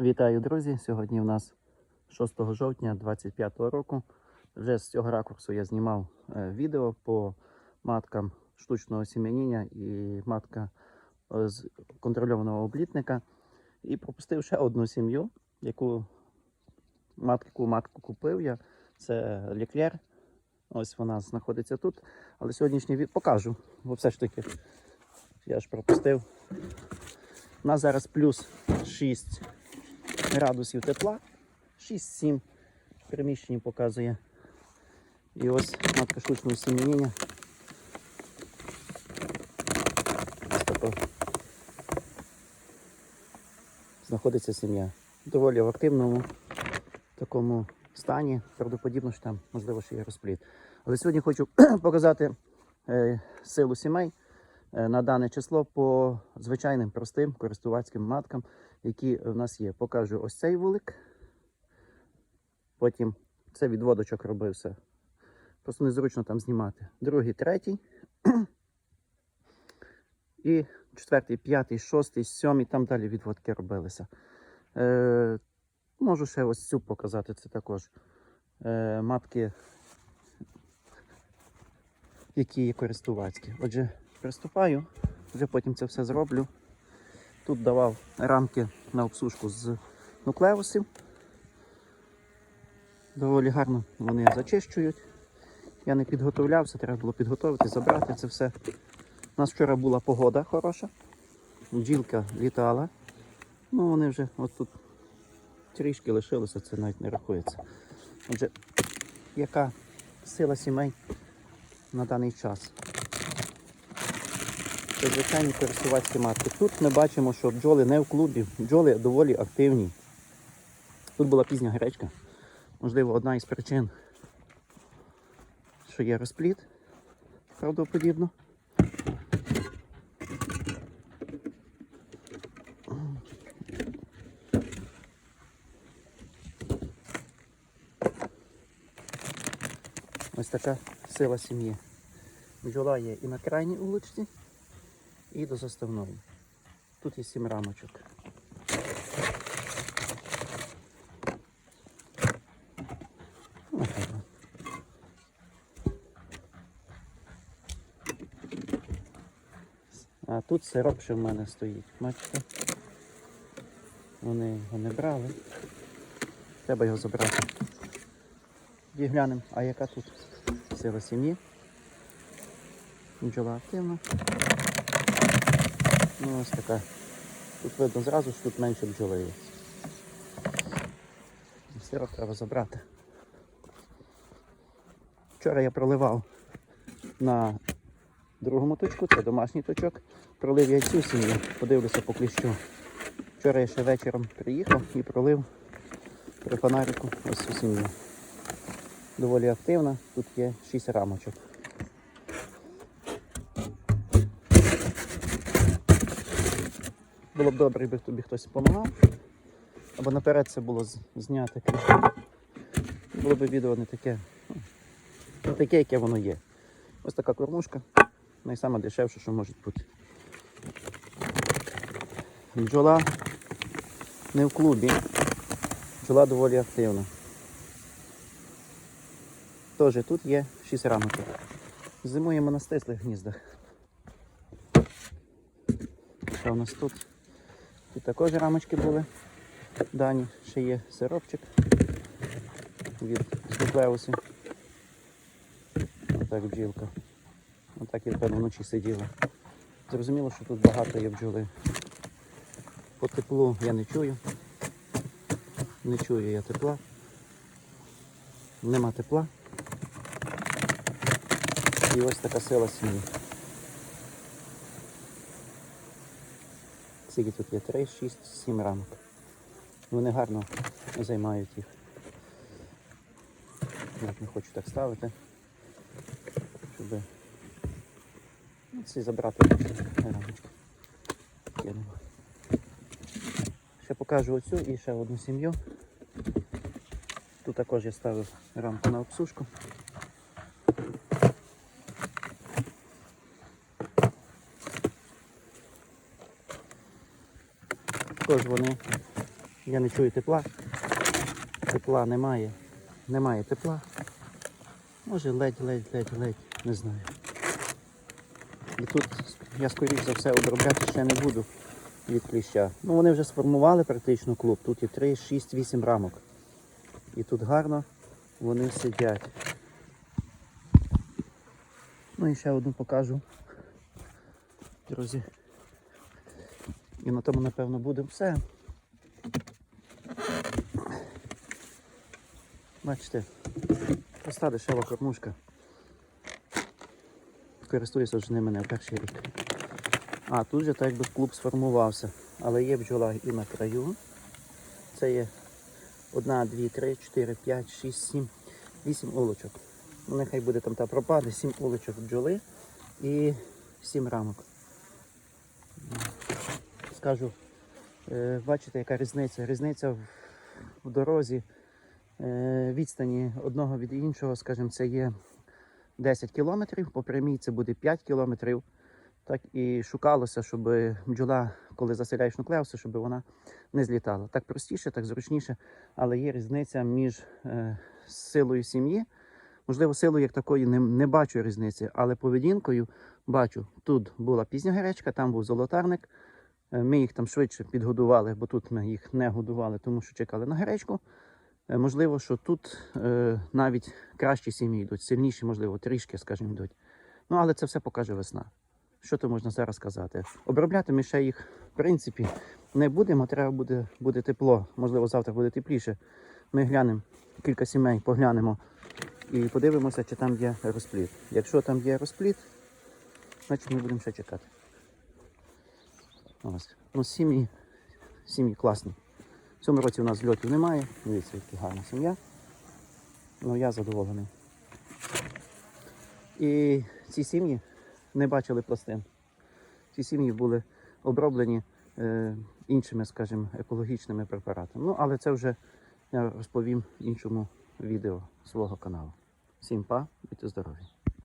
Вітаю, друзі! Сьогодні у нас 6 жовтня 2025 року. Вже з цього ракурсу я знімав е, відео по маткам штучного сім'яніння і матка е, з контрольованого облітника. І пропустив ще одну сім'ю, яку матку, матку купив я. Це ліклер. Ось вона знаходиться тут. Але сьогоднішній від покажу, бо все ж таки я ж пропустив. У нас зараз плюс 6 градусів тепла, 6-7 в приміщенні показує. І ось матка штучного тако Знаходиться сім'я. Доволі в активному такому стані. Правдоподібно, що там, можливо, ще є розпліт. Але сьогодні хочу показати е, силу сімей на дане число по звичайним простим користувацьким маткам, які в нас є. Покажу ось цей вулик. Потім це відводочок робився. Просто незручно там знімати. Другий, третій. І четвертий, п'ятий, шостий, сьомий, там далі відводки робилися. Е, можу ще ось цю показати. Це також е, матки, які є користувацькі. Отже, приступаю, вже потім це все зроблю. Тут давав рамки на обсушку з нуклеусів. Доволі гарно вони зачищують. Я не підготовлявся, треба було підготувати, забрати це все. У нас вчора була погода хороша. Бджілка літала. Ну вони вже от тут трішки лишилося, це навіть не рахується. Отже, яка сила сімей на даний час? Звичайні користувацькі матки. Тут ми бачимо, що бджоли не в клубі, бджоли доволі активні. Тут була пізня гречка. Можливо, одна із причин, що є розпліт, правдоподібно. Ось така сила сім'ї. Бджола є і на крайній улочці, і до заставної. Тут є сім рамочок. А тут сироп ще в мене стоїть. Бачите? Вони його не брали. Треба його забрати. І глянемо, а яка тут сила сім'ї. Бджола активна. Ну ось така. Тут видно зразу, що тут менше бджоли є. Сироп треба забрати. Вчора я проливав на другому точку, це домашній точок. Пролив я цю сім'ю, подивлюся по кліщу. Вчора я ще вечором приїхав і пролив при фонарику ось цю сім'ю. Доволі активна, тут є 6 рамочок. Було б добре, якби тобі хтось допомагав. Або наперед це було з- зняти. Було б відео не таке, ну, не таке, яке воно є. Ось така кормушка. Найсаме дешевше, що може бути. Бджола не в клубі. Бджола доволі активна. Теж тут є 6 рамочок. Зимуємо на стислих гніздах. Що у нас тут? Тут також рамочки були. Дані ще є сиропчик від нуклеусів. Отак бджілка. Отак я певно вночі сиділа. Зрозуміло, що тут багато є бджоли. По теплу я не чую. Не чую я тепла. Нема тепла. І ось така сила сім'ї. Скільки тут є? 3, 6, 7 рамок. Вони гарно займають їх. Я не хочу так ставити, щоб ну, ці забрати рамочки. Ще покажу оцю і ще одну сім'ю. Тут також я ставив рамку на обсушку. Також вони Я не чую тепла. Тепла немає. Немає тепла. Може ледь, ледь, ледь, ледь, не знаю. І тут я скоріш за все обробляти ще не буду від кліща. Ну вони вже сформували практично клуб. Тут і 3, 6, 8 рамок. І тут гарно вони сидять. Ну і ще одну покажу. Друзі. І на тому, напевно, буде все. Бачите, проста дешева кормушка. Користуюся вже ними не в перший рік. А, тут же так якби клуб сформувався. Але є бджола і на краю. Це є одна, дві, три, чотири, п'ять, шість, сім, вісім улочок. Ну, нехай буде там та пропаде, сім улочок бджоли і сім рамок. Скажу, е, бачите, яка різниця? Різниця в, дорозі, е, відстані одного від іншого, скажімо, це є 10 кілометрів, по прямій це буде 5 кілометрів. Так і шукалося, щоб бджола, коли заселяєш нуклеуси, щоб вона не злітала. Так простіше, так зручніше, але є різниця між е, силою сім'ї. Можливо, силою як такої не, не бачу різниці, але поведінкою бачу. Тут була пізня гречка, там був золотарник. Е, Ми їх там швидше підгодували, бо тут ми їх не годували, тому що чекали на гречку. Е, Можливо, що тут е, навіть кращі сім'ї йдуть, сильніші, можливо, трішки, скажімо, йдуть. Ну, але це все покаже весна. Що то можна зараз сказати? Обробляти ми ще їх, в принципі, не будемо, треба буде, буде тепло. Можливо, завтра буде тепліше. Ми глянемо кілька сімей, поглянемо і подивимося, чи там є розпліт. Якщо там є розпліт, значить ми будемо ще чекати. Ось. Ну, сім'ї, сім'ї класні. В цьому році у нас зльотів немає. Дивіться, яка гарна сім'я. Ну, я задоволений. І ці сім'ї не бачили пластин. Ці сім'ї були оброблені е, іншими, скажімо, екологічними препаратами. Ну, але це вже я розповім в іншому відео свого каналу. Всім па, будьте здорові!